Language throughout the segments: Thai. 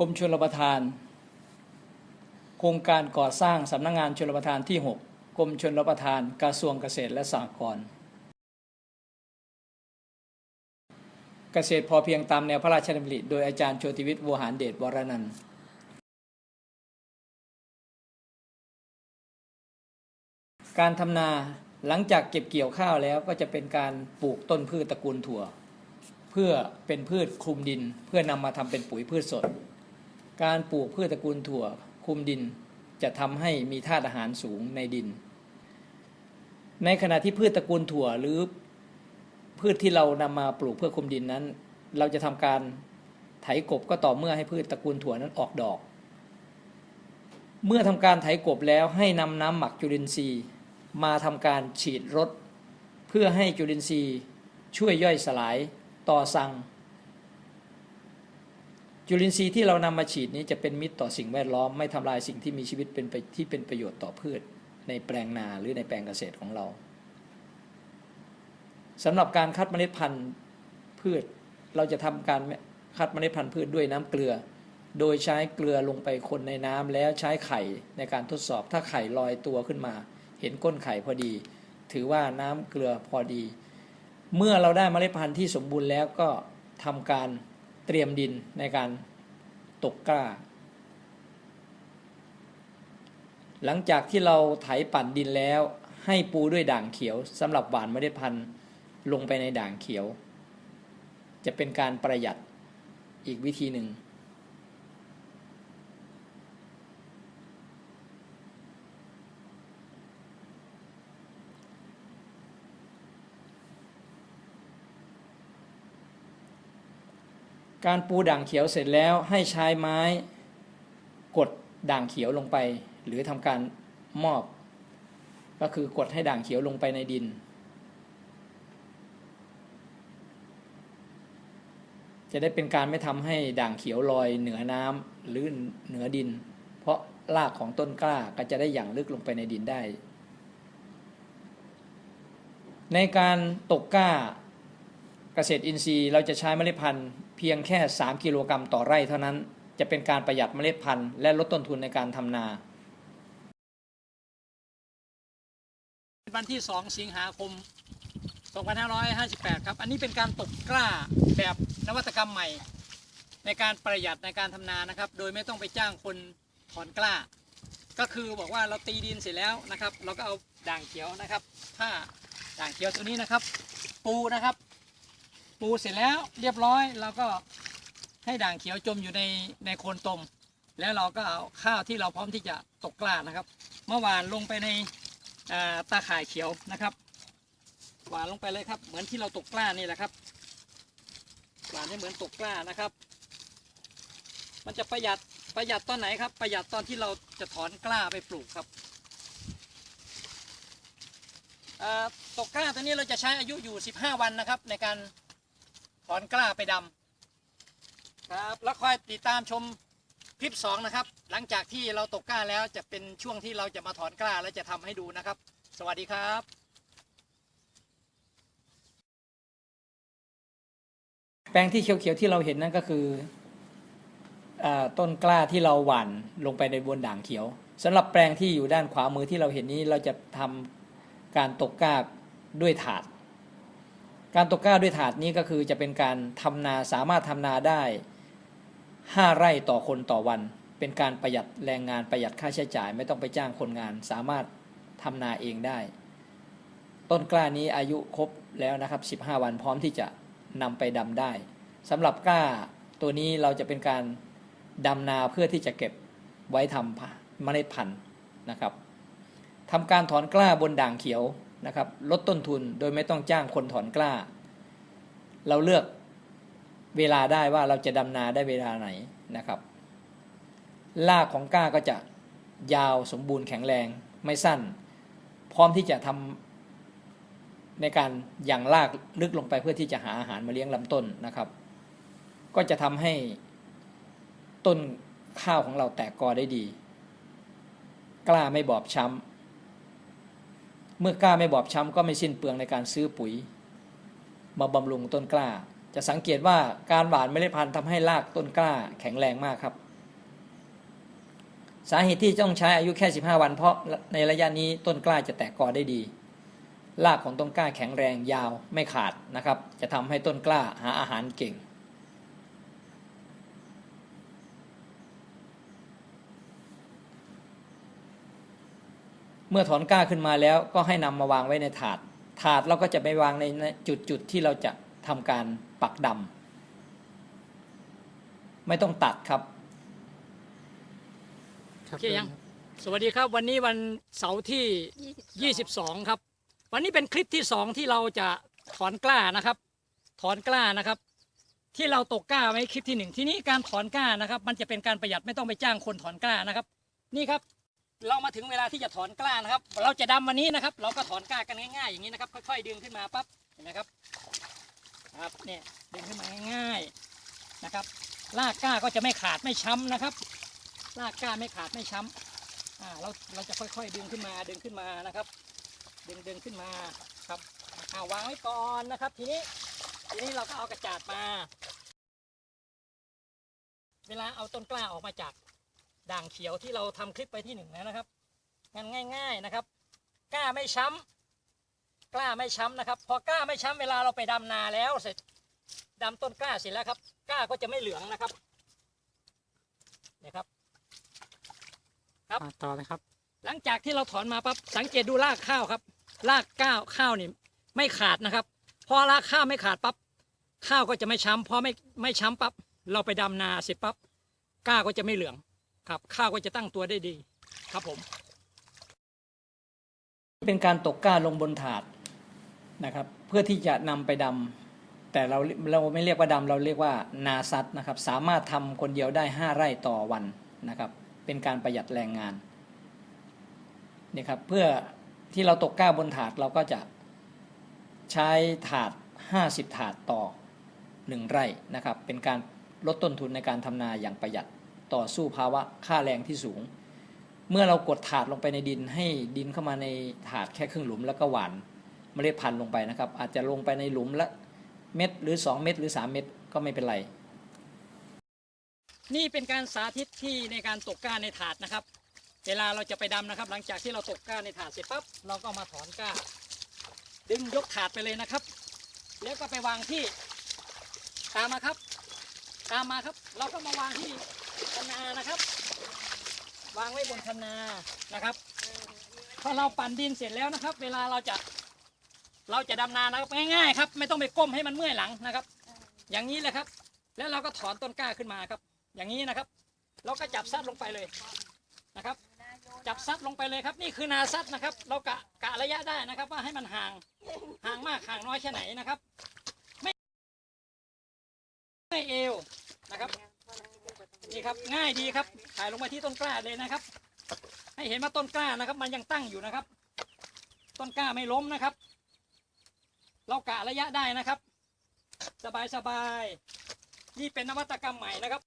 กรมชลประทาน โครงการก่อสร้างสำนักงงานชลประทานที่ 6 กรมชลประทานกระทรวงเกษตรและสหกรณ์เกษตรพอเพียงตามแนวพระราชดำริโดยอาจารย์โชติวิทย์วหารเดชวรนันท์การทำนาหลังจากเก็บเกี่ยวข้าวแล้วก็จะเป็นการปลูกต้นพืชตระกูลถั่ว เพื่อเป็นพืชคลุมดินเพื่อนำมาทำเป็นปุ๋ยพืชสด การปลูกพืชตระกูลถั่วคุมดินจะทำให้มีธาตุอาหารสูงในดิน ในขณะที่พืชตระกูลถั่วหรือพืชที่เรานำมาปลูกเพื่อคุมดินนั้น เราจะทำการไถกบก็ต่อเมื่อให้พืชตระกูลถั่วนั้นออกดอก เมื่อทำการไถกบแล้วให้นำน้ำหมักจุลินทรีย์ มาทำการฉีดรดเพื่อให้จุลินทรีย์ช่วยย่อยสลายต่อสัง จุลินทรีย์ที่เรานำมาฉีดนี้จะเป็นมิตรต่อสิ่งแวดล้อมไม่ทำลายสิ่งที่มีชีวิตเป็นไปที่เป็นประโยชน์ต่อพืช ในแปลงนาหรือในแปลงเกษตรของเราสำหรับการคัดเมล็ดพันธุ์พืช เราจะทำการคัดเมล็ดพันธุ์พืชด้วยน้ำเกลือ โดยใช้เกลือลงไปคนในน้ำแล้วใช้ไข่ในการทดสอบ ถ้าไข่ลอยตัวขึ้นมา เห็นก้นไข่พอดี ถือว่าน้ำเกลือพอดี เมื่อเราได้เมล็ดพันธุ์ที่สมบูรณ์แล้วก็ทำการ เตรียมดินในการตกกล้า หลังจากที่เราไถปั่นดินแล้ว ให้ปูด้วยด่างเขียวสำหรับหวานเมล็ดพันธุ์ลงไปในด่างเขียว จะเป็นการประหยัดอีกวิธีหนึ่ง การปูด่างเขียวเสร็จแล้วให้ใช้ไม้กดด่างเขียวลงไป หรือทำการมอบ ก็คือกดให้ด่างเขียวลงไปในดิน จะได้เป็นการไม่ทำให้ด่างเขียวลอยเหนือน้ำหรือเหนือดิน เพราะรากของต้นกล้าก็จะได้หยั่งลึกลงไปในดินได้ ในการตกกล้าเกษตรอินทรีย์เราจะใช้เมล็ดพันธุ์ เพียงแค่ 3 กิโลกรัมต่อไร่เท่านั้น จะเป็นการประหยัดเมล็ดพันธุ์และลดต้นทุนในการทำนา วันที่ 2 สิงหาคม 2558 ครับ อันนี้เป็นการตกกล้าแบบนวัตกรรมใหม่ ในการประหยัดในการทำนานะครับ โดยไม่ต้องไปจ้างคนถอนกล้า ก็คือบอกว่าเราตีดินเสร็จแล้วนะครับ เราก็เอาด่างเขียวนะครับผ้าด่างเขียวตัวนี้นะครับ ปูนะครับ ปูเสร็จแล้วเรียบร้อยเราก็ให้ด่างเขียวจมอยู่ในในโคนตม แล้วเราก็เอาข้าวที่เราพร้อมที่จะตกกล้านะครับ เมื่อวานลงไปในตาข่ายเขียวนะครับ หวานลงไปเลยครับ เหมือนที่เราตกกล้านี่แหละครับ หวานให้เหมือนตกกล้านะครับ มันจะประหยัดประหยัดตอนไหนครับ ประหยัดตอนที่เราจะถอนกล้าไปปลูกครับตกกล้าตัวนี้เราจะใช้อายุอยู่ 15 วันนะครับในการ ถอนกล้าไปดำครับ แล้วคอยติดตามชมคลิป 2 นะครับ หลังจากที่เราตกกล้าแล้วจะเป็นช่วงที่เราจะมาถอนกล้าและจะทำให้ดูนะครับ สวัสดีครับแปลงที่เขียวๆที่เราเห็นนั่นก็คืออต้นกล้าที่เราหว่านลงไปในบนด่างเขียวสำหรับแปลงที่อยู่ด้านขวามือที่เราเห็นนี้เราจะทำการตกกล้าด้วยถาด การตกกล้าด้วยถาดนี้ก็คือจะเป็นการทำนาสามารถทำนาได้ 5 ไร่ต่อคนต่อวัน เป็นการประหยัดแรงงานประหยัดค่าใช้จ่าย ไม่ต้องไปจ้างคนงาน สามารถทำนาเองได้ ต้นกล้านี้อายุครบแล้วนะครับ 15 วันพร้อมที่จะนำไปดำได้สำหรับกล้าตัวนี้เราจะเป็นการดำนาเพื่อที่จะเก็บไว้ทำเมล็ดพันธุ์นะครับทำการถอนกล้าบนด่างเขียว นะครับลดต้นทุนโดยไม่ต้องจ้างคนถอนกล้า เราเลือกเวลาได้ว่าเราจะดำนาได้เวลาไหนนะครับรากของกล้าก็จะยาวสมบูรณ์แข็งแรงไม่สั้น พร้อมที่จะทำในการยั่งรากลึกลงไปเพื่อที่จะหาอาหารมาเลี้ยงลำต้นนะครับ ก็จะทำให้ต้นข้าวของเราแตกกอได้ดี กล้าไม่บอบช้ำ เมื่อกล้าไม่บอบช้ำก็ไม่สิ้นเปลืองในการซื้อปุ๋ย มาบำรุงต้นกล้า จะสังเกตว่าการหว่านเมล็ดพันธุ์ทำให้รากต้นกล้าแข็งแรงมากครับ สาเหตุที่ต้องใช้อายุแค่ 15 วัน เพราะในระยะนี้ต้นกล้าจะแตกกอได้ดีรากของต้นกล้าแข็งแรงยาวไม่ขาดนะครับ จะทำให้ต้นกล้าหาอาหารเก่ง เมื่อถอนกล้าขึ้นมาแล้วก็ให้นำมาวางไว้ในถาด ถาดเราก็จะไปวางในจุดจุดๆที่เราจะทำการปักดำไม่ต้องตัดครับโอเคยังสวัสดีครับ วันนี้วันเสาร์ที่ 22 ครับ วันนี้เป็นคลิปที่ 2 ที่เราจะถอนกล้านะครับ ถอนกล้านะครับ ที่เราตกกล้าไว้คลิปที่หนึ่งทีนี้การถอนกล้านะครับ มันจะเป็นการประหยัดไม่ต้องไปจ้างคนถอนกล้านะครับ นี่ครับ เรามาถึงเวลาที่จะถอนกล้านะครับ เราจะดำวันนี้นะครับ เราก็ถอนกล้ากันง่ายๆอย่างนี้นะครับค่อยๆดึงขึ้นมาปั๊บเห็นไหมครับครับเนี่ยดึงขึ้นมาง่ายๆนะครับรากกล้าก็จะไม่ขาดไม่ช้ำนะครับรากก้าไม่ขาดไม่ช้ำอ่าเราเราจะค่อยๆดึงขึ้นมาดึงขึ้นมานะครับ ดึงดึงขึ้นมาครับอ่าวางไว้ก่อนนะครับ ทีนี้ทีนี้เราก็เอากระจาดมา เวลาเอาต้นกล้าออกมาจาก ด่างเขียวที่เราทำคลิปไปที่หนึ่งแล้วนะครับงานง่าย ๆนะครับ กล้าไม่ช้ำกล้าไม่ช้ำนะครับ พอกล้าไม่ช้ำเวลาเราไปดำนาแล้วเสร็จดำต้นกล้าเสร็จแล้วครับกล้าก็จะไม่เหลืองนะครับเนี่ยครับ ครับอ่าต่อเลยครับ หลังจากที่เราถอนมาปั๊บสังเกตดูรากข้าวครับ รากก้าวข้าวนี่ไม่ขาดนะครับ พอรากข้าวไม่ขาดปั๊บข้าวก็จะไม่ช้ำพอไม่ไม่ช้ำปั๊บเราไปดำนาเสร็จปั๊บก้าก็จะไม่เหลือง ครับข้าวก็จะตั้งตัวได้ดีครับผม เป็นการตกกล้าลงบนถาดนะครับ เพื่อที่จะนำไปดำแต่เราเราไม่เรียกว่าดำเราเรียกว่านาซัดนะครับ สามารถทำคนเดียวได้ 5 ไร่ต่อวันนะครับ เป็นการประหยัดแรงงานนี่ครับเพื่อที่เราตกกล้าบนถาดเราก็จะใช้ถาด 50 ถาดต่อ 1 ไร่นะครับ เป็นการลดต้นทุนในการทำนาอย่างประหยัด ต่อสู้ภาวะค่าแรงที่สูง เมื่อเรากดถาดลงไปในดิน ให้ดินเข้ามาในถาดแค่ครึ่งหลุมแล้วก็หวานเมล็ดพันธุ์ลงไปนะครับ อาจจะลงไปในหลุมละเม็ดหรือ 2 เม็ดหรือ 3 เม็ดก็ไม่เป็นไร นี่เป็นการสาธิตที่ในการตกก้าในถาดนะครับ เวลาเราจะไปดำนะครับ หลังจากที่เราตกก้าในถาดเสร็จปั๊บเราก็มาถอนก้า ดึงยกถาดไปเลยนะครับ แล้วก็ไปวางที่ตามมาครับ ตามมาครับ เราก็มาวางที่ คะนานะครับ วางไว้บนคะนานะครับพอเราปั่นดินเสร็จแล้วนะครับ เวลาเราจะเราจะดำนานะครับง่ายๆครับไม่ต้องไปก้มให้มันเมื่อยหลังนะครับ อย่างนี้เลยครับ แล้วเราก็ถอนต้นกล้าขึ้นมาครับ อย่างนี้นะครับ เราก็จับซัดลงไปเลยนะครับ จับซัดลงไปเลยครับ นี่คือนาซัดนะครับ เรากะกะระยะได้นะครับ ว่าให้มันห่างห่างมากห่างน้อยแค่ไหนนะครับ ไม่ไม่เอวนะครับ นี่ครับง่ายดีครับถ่ายลงมาที่ต้นกล้าเลยนะครับ ให้เห็นว่าต้นกล้านะครับ มันยังตั้งอยู่นะครับ ต้นกล้าไม่ล้มนะครับ เรากะระยะได้นะครับ สบายสบายนี่เป็นนวัตกรรมใหม่นะครับ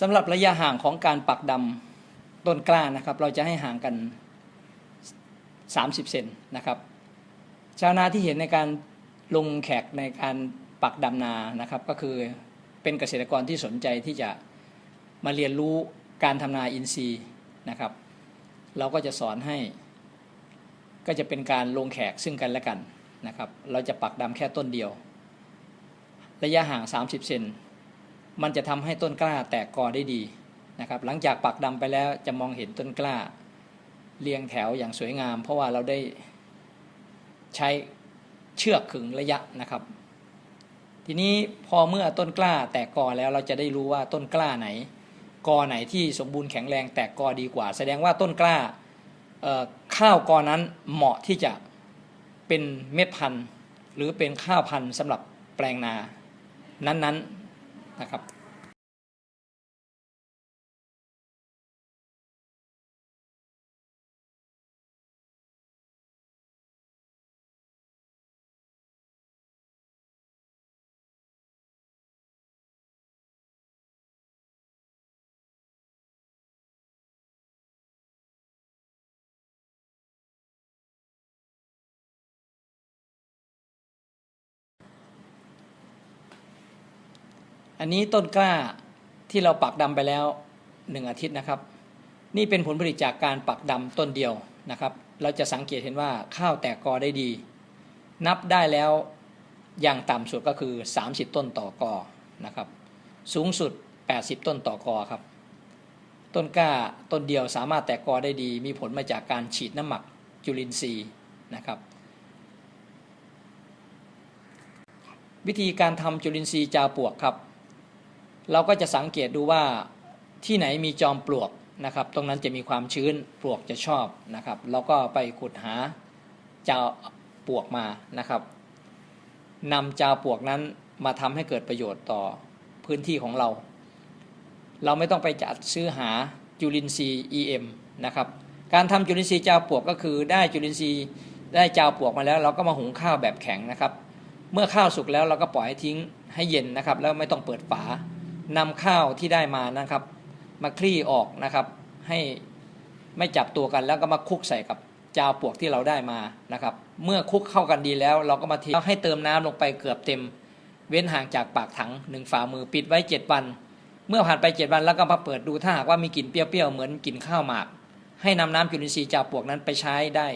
สำหรับระยะห่างของการปักดำต้นกล้านะครับ เราจะให้ห่างกัน 30 เซนนะครับ ชาวนาที่เห็นในการลงแขกในการปักดำนานะครับ ก็คือเป็นเกษตรกรที่สนใจที่จะมาเรียนรู้การทำนาอินทรีย์นะครับ เราก็จะสอนให้ ก็จะเป็นการลงแขกซึ่งกันและกันนะครับ เราจะปักดำแค่ต้นเดียว ระยะห่าง 30 เซน มันจะทำให้ต้นกล้าแตกกอได้ดีนะครับ หลังจากปักดำไปแล้วจะมองเห็นต้นกล้า เรียงแถวอย่างสวยงาม เพราะว่าเราได้ใช้เชือกขึงระยะนะครับ ทีนี้พอเมื่อต้นกล้าแตกกอแล้วเราจะได้รู้ว่าต้นกล้าไหน กอไหนที่สมบูรณ์แข็งแรงแตกกอดีกว่า แสดงว่าต้นกล้าข้าวกอนั้นเหมาะที่จะเป็นเม็ดพันธุ์ หรือเป็นข้าวพันธุ์สำหรับแปลงนา นั้นๆ นะครับ อันนี้ต้นกล้าที่เราปักดำไปแล้วหนึ่งอาทิตย์นะครับ นี่เป็นผลผลิตจากการปักดำต้นเดียวนะครับ เราจะสังเกตเห็นว่าข้าวแตกกอได้ดี นับได้แล้วอย่างต่ำสุดก็คือ 30 ต้นต่อกอนะครับ สูงสุด 80 ต้นต่อกอครับ ต้นกล้าต้นเดียวสามารถแตกกอได้ดี มีผลมาจากการฉีดน้ำหมักจุลินทรีย์นะครับ วิธีการทำจุลินทรีย์จาปวกครับ เราก็จะสังเกตดูว่าที่ไหนมีจอมปลวกนะครับ ตรงนั้นจะมีความชื้นปลวกจะชอบนะครับ เราก็ไปขุดหาจาปลวกมานะครับนำจาปลวกนั้นมาทำให้เกิดประโยชน์ต่อพื้นที่ของเรา เราไม่ต้องไปจัดซื้อหาจุลินทรีย์ EM นะครับ การทำจุลินทรีย์จาปลวกก็คือได้จุลินทรีย์ได้จาปลวกมาแล้ว เราก็มาหุงข้าวแบบแข็งนะครับ เมื่อข้าวสุกแล้วเราก็ปล่อยให้ทิ้งให้เย็นนะครับ แล้วไม่ต้องเปิดฝา นำข้าวที่ได้มานะครับ มาคลี่ออกนะครับ ให้ไม่จับตัวกันแล้วก็มาคลุกใส่กับจาวปวกที่เราได้มานะครับ เมื่อคลุกเข้ากันดีแล้ว เราก็มาเทให้เติมน้ำลงไปเกือบเต็ม เว้นห่างจากปากถังหนึ่งฝ่ามือปิดไว้ 7 วัน เมื่อผ่านไป 7 วันแล้วก็มาเปิดดูถ้าหากว่ามีกลิ่นเปรี้ยวๆเหมือนกลิ่นข้าวหมาก ให้นำน้ำจุลินทรีย์จาวปวกนั้นไปใช้ได้